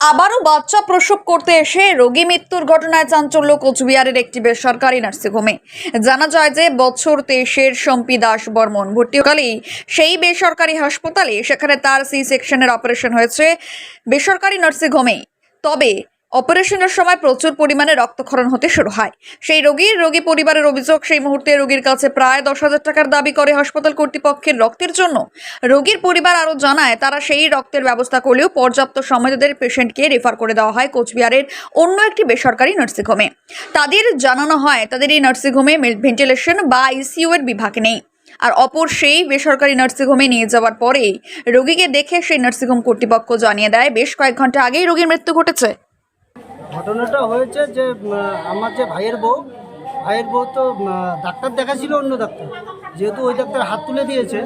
আবারও বাচ্চা প্রসব করতে এসে রোগী মৃত্যুর ঘটনায় চাঞ্চল্য কোচবিহারের একটি বেসরকারি নার্সিংহোমে। জানা যায় যে বছর তেইশের সম্পি দাস বর্মন ভর্তিকালেই সেই বেসরকারি হাসপাতালে সেখানে তার সি সেকশনের অপারেশন হয়েছে বেসরকারি নার্সিংহোমে তবে অপারেশনের সময় প্রচুর পরিমাণে রক্তক্ষরণ হতে শুরু হয়। সেই রোগীর রোগী পরিবারের অভিযোগ, সেই মুহূর্তে রোগীর কাছে প্রায় দশ হাজার টাকার দাবি করে হাসপাতাল কর্তৃপক্ষের রক্তের জন্য। রোগীর পরিবার আরও জানায়, তারা সেই রক্তের ব্যবস্থা করলেও পর্যাপ্ত সময় তাদের পেশেন্টকে রেফার করে দেওয়া হয় কোচবিহারের অন্য একটি বেসরকারি নার্সিংহোমে। তাদের জানানো হয়, তাদের এই নার্সিংহোমে ভেন্টিলেশন বা আইসিইউ এর বিভাগ নেই। আর অপর সেই বেসরকারি নার্সিংহোমে নিয়ে যাওয়ার পরেই রোগীকে দেখে সেই নার্সিংহোম কর্তৃপক্ষ জানিয়ে দেয়, বেশ কয়েক ঘণ্টা আগেই রোগীর মৃত্যু ঘটেছে। ঘটনাটা হয়েছে যে আমার যে ভাইয়ের বউ ভাইয়ের বউ তো ডাক্তার দেখাছিল অন্য ডাক্তার যেহেতু ওই ডাক্তার হাত তুলে দিয়েছে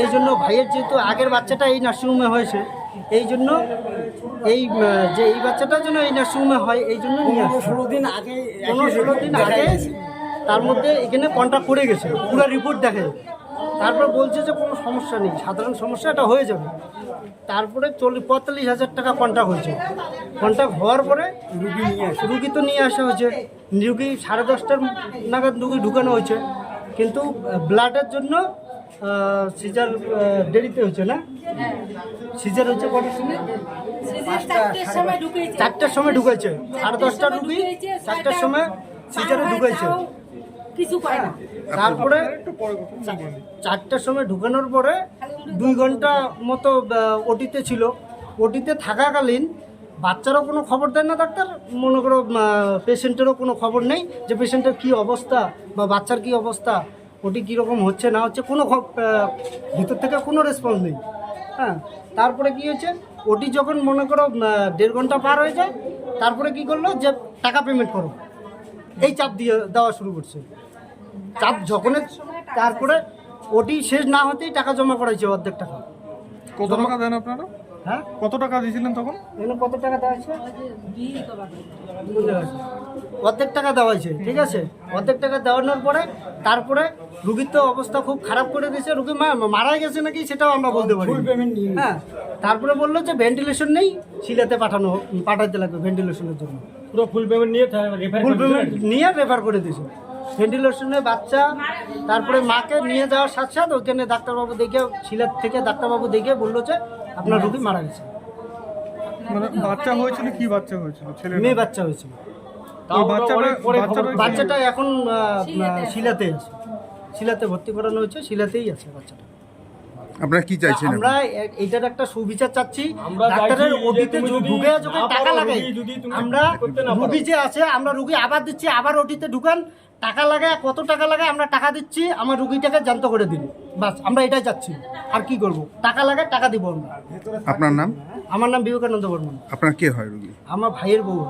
এই জন্য ভাইয়ের যেহেতু আগের বাচ্চাটা এই নার্সিংহোমে হয়েছে এই জন্য এই যে এই বাচ্চাটার জন্য এই নার্সিংহোমে হয় এই জন্য নিয়ে ষোলো দিন আগে পনেরো ষোলো দিন আগে তার মধ্যে এখানে কন্ট্যাক্ট করে গেছে পুরো রিপোর্ট দেখে। তারপর বলছে যে কোনো সমস্যা নেই সাধারণ সমস্যা এটা হয়ে যাবে। তারপরে চল্লিশ পঁয়তাল্লিশ হাজার টাকা কন্ট্যাক্ট হয়েছে। কন্ট্যাক্ট হওয়ার পরে রুগী নিয়ে আসে। রুগী তো নিয়ে আসা হয়েছে। রুগী সাড়ে দশটার নাগাদ রুগী ঢুকানো হয়েছে। কিন্তু ব্লাডের জন্য সিজার দেরিতে হয়েছে না? সিজার হচ্ছে কটার সময়? চারটের সময় ঢুকেছে। চারটার সময় ঢুকেছে। সাড়ে দশটার রুগী চারটার সময় সিজারে ঢুকেছে। কিছু পায় না। তারপরে চারটার সময় ঢুকানোর পরে দুই ঘণ্টা মতো ওটিতে ছিল। ওটিতে থাকাকালীন বাচ্চারও কোনো খবর দেয় না ডাক্তার। মনে করো পেশেন্টেরও কোনো খবর নেই যে পেশেন্টের কী অবস্থা বা বাচ্চার কী অবস্থা ওটি কীরকম হচ্ছে না হচ্ছে কোনো ভিতর থেকে কোনো রেসপন্স নেই। হ্যাঁ তারপরে কি হয়েছে? ওটি যখন মনে করো দেড় ঘণ্টা পার হয়ে যায় তারপরে কি করল যে টাকা পেমেন্ট করো। এই চাপ দিয়ে দেওয়া শুরু করছে। চাপ যখনই তারপরে ওটি শেষ না হতেই টাকা জমা করাইছে অর্ধেক টাকা। কত টাকা দেন আপনারা? হ্যাঁ? কত টাকা দিয়েছিলেন তখন? এখানে কত টাকা দেওয়া হয়েছে? বুঝতে পারছি। অর্ধেক টাকা দেওয়া হয়েছে ঠিক আছে? অর্ধেক টাকা দেওয়ানোর পরে তারপরে রুগীর তো অবস্থা খুব খারাপ করে দিয়েছে। রুগী মা- মারা গেছে নাকি সেটাও আমরা বলতে পারি হ্যাঁ তারপরে বলল যে ভেন্টিলেশন নেই সিলেতে পাঠানো পাঠাইতে লাগবে ভেন্টিলেশনের জন্য। পুরো ফুল পেমেন্ট নিয়ে ফুল পেমেন্ট নিয়ে রেফার করে দিয়েছে। ভেন্টিলেশনে বাচ্চা তারপরে মাকে নিয়ে যাওয়ার সাথে সাথে ওখানে ডাক্তারবাবু দেখে সিলেট থেকে ডাক্তারবাবু দেখে বলল যে আপনার রুগী মারা গেছে। মানে বাচ্চা হয়েছিল কি বাচ্চা হয়েছিল? ছেলে মেয়ে বাচ্চা হয়েছিল। বাচ্চাটা বাচ্চাটা বাচ্চাটা এখন শিলাতে আছে। শিলাতে ভর্তি করানো হয়েছে শিলাতেই আছে বাচ্চাটা। আপনারা কি চাইছেন আমরা এ- এইটার একটা সুবিচার চাচ্ছি। ডাক্তারের ওটিতে ঢুকে যখন টাকা তুমি আমরা করতে না পারো। রুগী যে আছে আমরা রুগী আবার দিচ্ছি আবার ওটিতে ঢুকান। টাকা লাগায় কত টাকা লাগে আমরা টাকা দিচ্ছি আমার রুগীটাকে জান্ত করে দিন। বাস আমরা এটাই চাচ্ছি। আর কি করব? টাকা লাগে টাকা দিব আমরা। আপনার নাম? আমার নাম বিবেকানন্দ বর্মন। আপনার কে হয় রুগী? আমার ভাইয়ের বউ।